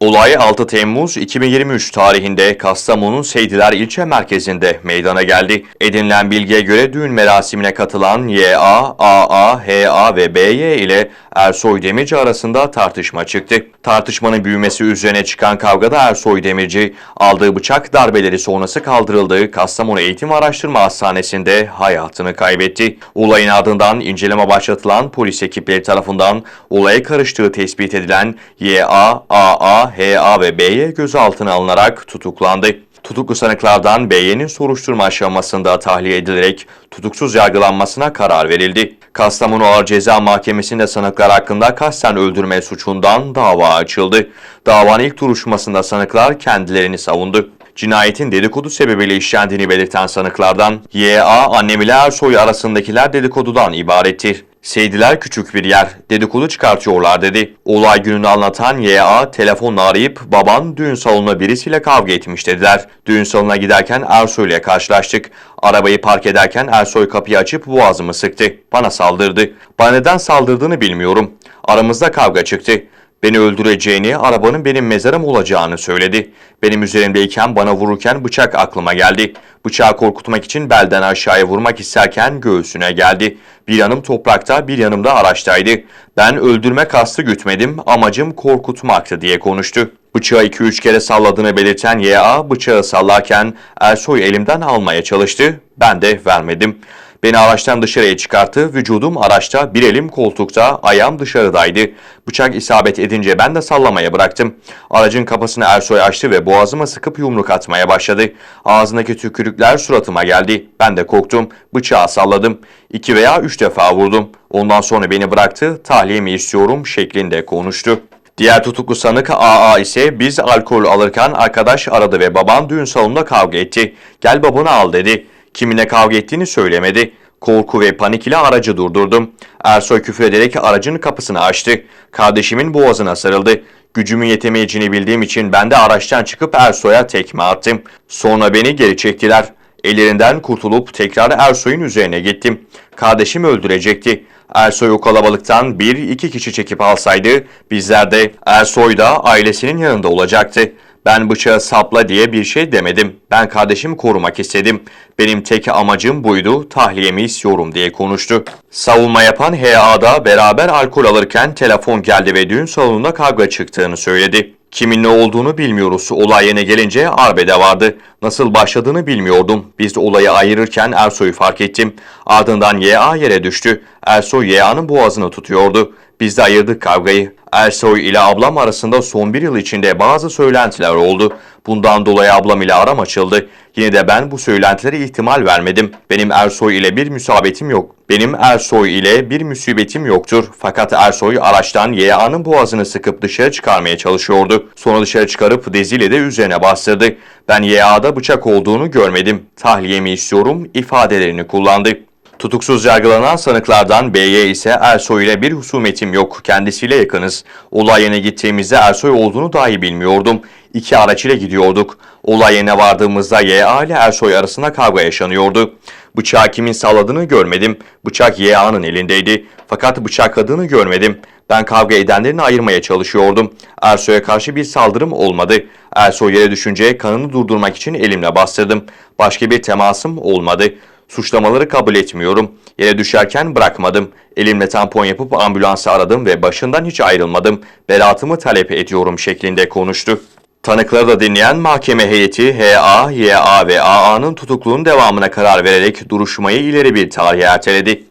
Olay 6 Temmuz 2023 tarihinde Kastamonu Seydiler ilçe merkezinde meydana geldi. Edinilen bilgiye göre düğün merasimine katılan YA, AA, HA ve BY ile Ersoy Demirci arasında tartışma çıktı. Tartışmanın büyümesi üzerine çıkan kavgada Ersoy Demirci aldığı bıçak darbeleri sonrası kaldırıldığı Kastamonu Eğitim Araştırma Hastanesi'nde hayatını kaybetti. Olayın ardından inceleme başlatılan polis ekipleri tarafından olaya karıştığı tespit edilen YA, AA, HA ve BY gözaltına alınarak tutuklandı. Tutuklu sanıklardan BY'nin soruşturma aşamasında tahliye edilerek tutuksuz yargılanmasına karar verildi. Kastamonu Ağır Ceza Mahkemesi'nde sanıklar hakkında kasten öldürme suçundan dava açıldı. Davanın ilk duruşmasında sanıklar kendilerini savundu. Cinayetin dedikodu sebebiyle işlendiğini belirten sanıklardan YA, annem ile Ersoy arasındakiler dedikodudan ibarettir. Seydiler küçük bir yer, dedikodu çıkartıyorlar dedi. Olay gününü anlatan YA telefonla arayıp baban düğün salonuna birisiyle kavga etmiş dediler. Düğün salonuna giderken Ersoy ile karşılaştık. Arabayı park ederken Ersoy kapıyı açıp boğazımı sıktı. Bana saldırdı. Bana neden saldırdığını bilmiyorum. Aramızda kavga çıktı. Beni öldüreceğini, arabanın benim mezarım olacağını söyledi. Benim üzerimdeyken bana vururken bıçak aklıma geldi. Bıçağı korkutmak için belden aşağıya vurmak isterken göğsüne geldi. Bir yanım toprakta, bir yanım da araçtaydı. Ben öldürme kastı gütmedim, amacım korkutmaktı diye konuştu. Bıçağı 2-3 kere salladığını belirten YA bıçağı sallarken Ersoy elimden almaya çalıştı. Ben de vermedim. Beni araçtan dışarıya çıkarttı. Vücudum araçta, bir elim koltukta, ayağım dışarıdaydı. Bıçak isabet edince ben de sallamaya bıraktım. Aracın kapısını Ersoy açtı ve boğazıma sıkıp yumruk atmaya başladı. Ağzındaki tükürükler suratıma geldi. Ben de korktum. Bıçağı salladım. İki veya üç defa vurdum. Ondan sonra beni bıraktı. Tahliyemi istiyorum şeklinde konuştu. Diğer tutuklu sanık AA ise biz alkol alırken arkadaş aradı ve baban düğün salonunda kavga etti. Gel babanı al dedi. Kiminle kavga ettiğini söylemedi. Korku ve panik ile aracı durdurdum. Ersoy küfür ederek aracın kapısını açtı. Kardeşimin boğazına sarıldı. Gücümün yetemeyeceğini bildiğim için ben de araçtan çıkıp Ersoy'a tekme attım. Sonra beni geri çektiler. Ellerinden kurtulup tekrar Ersoy'un üzerine gittim. Kardeşim öldürecekti. Ersoy o kalabalıktan bir iki kişi çekip alsaydı bizler de Ersoy da ailesinin yanında olacaktı. Ben bıçağı sapla diye bir şey demedim. Ben kardeşimi korumak istedim. Benim tek amacım buydu, tahliyemi istiyorum diye konuştu. Savunma yapan HA'da beraber alkol alırken telefon geldi ve düğün salonunda kavga çıktığını söyledi. Kimin ne olduğunu bilmiyoruz. Olay yerine gelince arbede vardı. Nasıl başladığını bilmiyordum. Biz de olayı ayırırken Ersoy'u fark ettim. Ardından YA yere düştü. Ersoy YA'nın boğazını tutuyordu. Biz de ayırdık kavgayı. Ersoy ile ablam arasında son bir yıl içinde bazı söylentiler oldu. Bundan dolayı ablam ile aram açıldı. Yine de ben bu söylentilere ihtimal vermedim. Benim Ersoy ile bir müsabetim yok. Benim Ersoy ile bir musibetim yoktur. Fakat Ersoy araçtan YA'nın boğazını sıkıp dışarı çıkarmaya çalışıyordu. Sonra dışarı çıkarıp deziyle de üzerine bastırdı. Ben YA'da bıçak olduğunu görmedim. Tahliyemi istiyorum ifadelerini kullandı. Tutuksuz yargılanan sanıklardan B'ye ise Ersoy ile bir husumetim yok. Kendisiyle yakınız. Olay yerine gittiğimizde Ersoy olduğunu dahi bilmiyordum. İki araç ile gidiyorduk. Olay yerine vardığımızda YA ile Ersoy arasında kavga yaşanıyordu. Bıçağı kimin salladığını görmedim. Bıçak YA'nın elindeydi. Fakat bıçakladığını görmedim. Ben kavga edenlerini ayırmaya çalışıyordum. Ersoy'a karşı bir saldırım olmadı. Ersoy yere düşünce kanını durdurmak için elimle bastırdım. Başka bir temasım olmadı. Suçlamaları kabul etmiyorum. Yere düşerken bırakmadım. Elimle tampon yapıp ambulansı aradım ve başından hiç ayrılmadım. Beraatımı talep ediyorum şeklinde konuştu. Tanıkları da dinleyen mahkeme heyeti HA, YA ve AA'nın tutukluğun devamına karar vererek duruşmayı ileri bir tarihe erteledi.